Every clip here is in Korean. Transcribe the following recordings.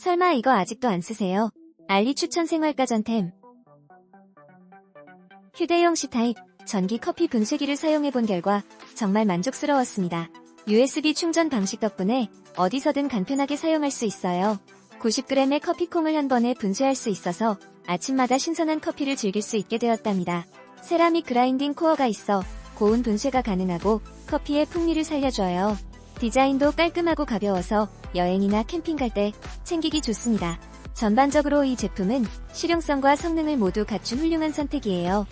설마 이거 아직도 안 쓰세요? 알리 추천 생활가 전템. 휴대용 C타입 전기 커피 분쇄기를 사용해본 결과 정말 만족스러웠습니다. USB 충전 방식 덕분에 어디서든 간편하게 사용할 수 있어요. 90g의 커피콩을 한 번에 분쇄할 수 있어서 아침마다 신선한 커피를 즐길 수 있게 되었답니다. 세라믹 그라인딩 코어가 있어 고운 분쇄가 가능하고 커피의 풍미를 살려줘요. 디자인도 깔끔하고 가벼워서 여행이나 캠핑 갈 때 챙기기 좋습니다. 전반적으로 이 제품은 실용성과 성능을 모두 갖춘 훌륭한 선택이에요.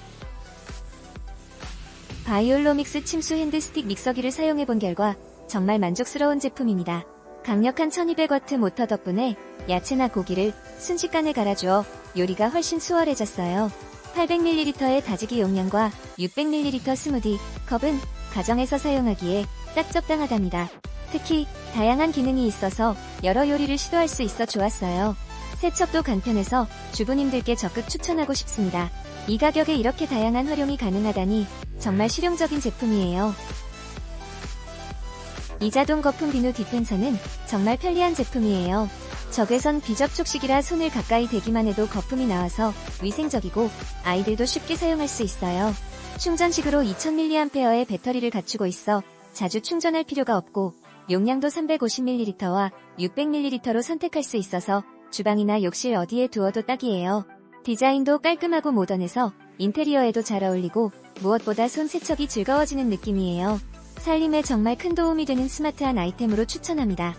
바이올로믹스 침수 핸드스틱 믹서기를 사용해본 결과 정말 만족스러운 제품입니다. 강력한 1200W 모터 덕분에 야채나 고기를 순식간에 갈아주어 요리가 훨씬 수월해졌어요. 800ml의 다지기 용량과 600ml 스무디 컵은 가정에서 사용하기에 딱 적당하답니다. 특히 다양한 기능이 있어서 여러 요리를 시도할 수 있어 좋았어요. 세척도 간편해서 주부님들께 적극 추천하고 싶습니다. 이 가격에 이렇게 다양한 활용이 가능하다니 정말 실용적인 제품이에요. 이자동 거품 비누 디펜서는 정말 편리한 제품이에요. 적외선 비접촉식이라 손을 가까이 대기만 해도 거품이 나와서 위생적이고 아이들도 쉽게 사용할 수 있어요. 충전식으로 2000mAh의 배터리를 갖추고 있어 자주 충전할 필요가 없고 용량도 350ml와 600ml로 선택할 수 있어서 주방이나 욕실 어디에 두어도 딱이에요. 디자인도 깔끔하고 모던해서 인테리어에도 잘 어울리고 무엇보다 손 세척이 즐거워지는 느낌이에요. 살림에 정말 큰 도움이 되는 스마트한 아이템으로 추천합니다.